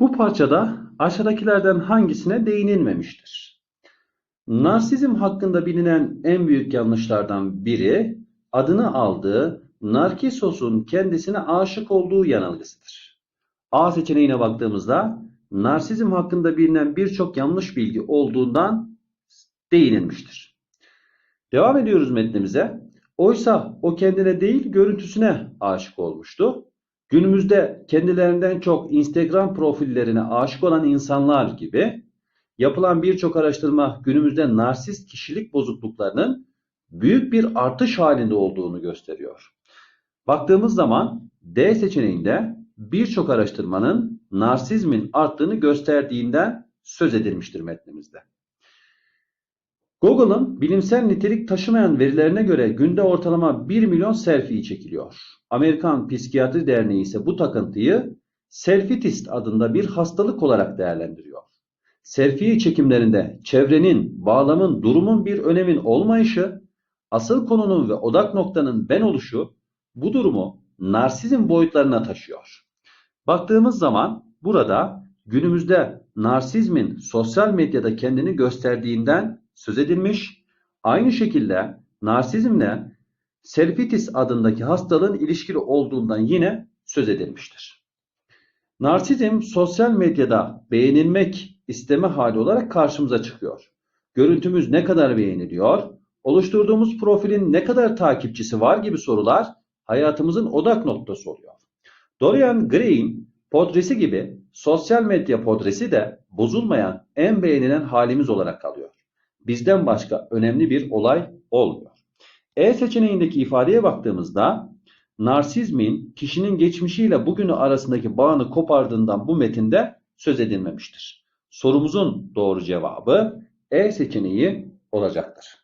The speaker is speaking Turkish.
Bu parçada aşağıdakilerden hangisine değinilmemiştir? Narsizm hakkında bilinen en büyük yanlışlardan biri adını aldığı Narkissos'un kendisine aşık olduğu yanılgısıdır. A seçeneğine baktığımızda narsizm hakkında bilinen birçok yanlış bilgi olduğundan değinilmiştir. Devam ediyoruz metnimize. Oysa o kendine değil görüntüsüne aşık olmuştu. Günümüzde kendilerinden çok Instagram profillerine aşık olan insanlar gibi yapılan birçok araştırma günümüzde narsist kişilik bozukluklarının büyük bir artış halinde olduğunu gösteriyor. Baktığımız zaman D seçeneğinde birçok araştırmanın narsizmin arttığını gösterdiğinden söz edilmiştir metnimizde. Google'ın bilimsel nitelik taşımayan verilerine göre günde ortalama 1 milyon selfie çekiliyor. Amerikan Psikiyatri Derneği ise bu takıntıyı selfitist adında bir hastalık olarak değerlendiriyor. Selfie çekimlerinde çevrenin, bağlamın, durumun bir önemin olmayışı, asıl konunun ve odak noktanın ben oluşu bu durumu narsizm boyutlarına taşıyor. Baktığımız zaman burada günümüzde narsizmin sosyal medyada kendini gösterdiğinden söz edilmiş. Aynı şekilde narsizmle selfitis adındaki hastalığın ilişkili olduğundan yine söz edilmiştir. Narsizm sosyal medyada beğenilmek isteme hali olarak karşımıza çıkıyor. Görüntümüz ne kadar beğeniliyor, oluşturduğumuz profilin ne kadar takipçisi var gibi sorular hayatımızın odak noktası oluyor. Dorian Gray'in podresi gibi sosyal medya podresi de bozulmayan en beğenilen halimiz olarak kalıyor. Bizden başka önemli bir olay olmuyor. E seçeneğindeki ifadeye baktığımızda narsizmin kişinin geçmişiyle bugünü arasındaki bağını kopardığından bu metinde söz edilmemiştir. Sorumuzun doğru cevabı E seçeneği olacaktır.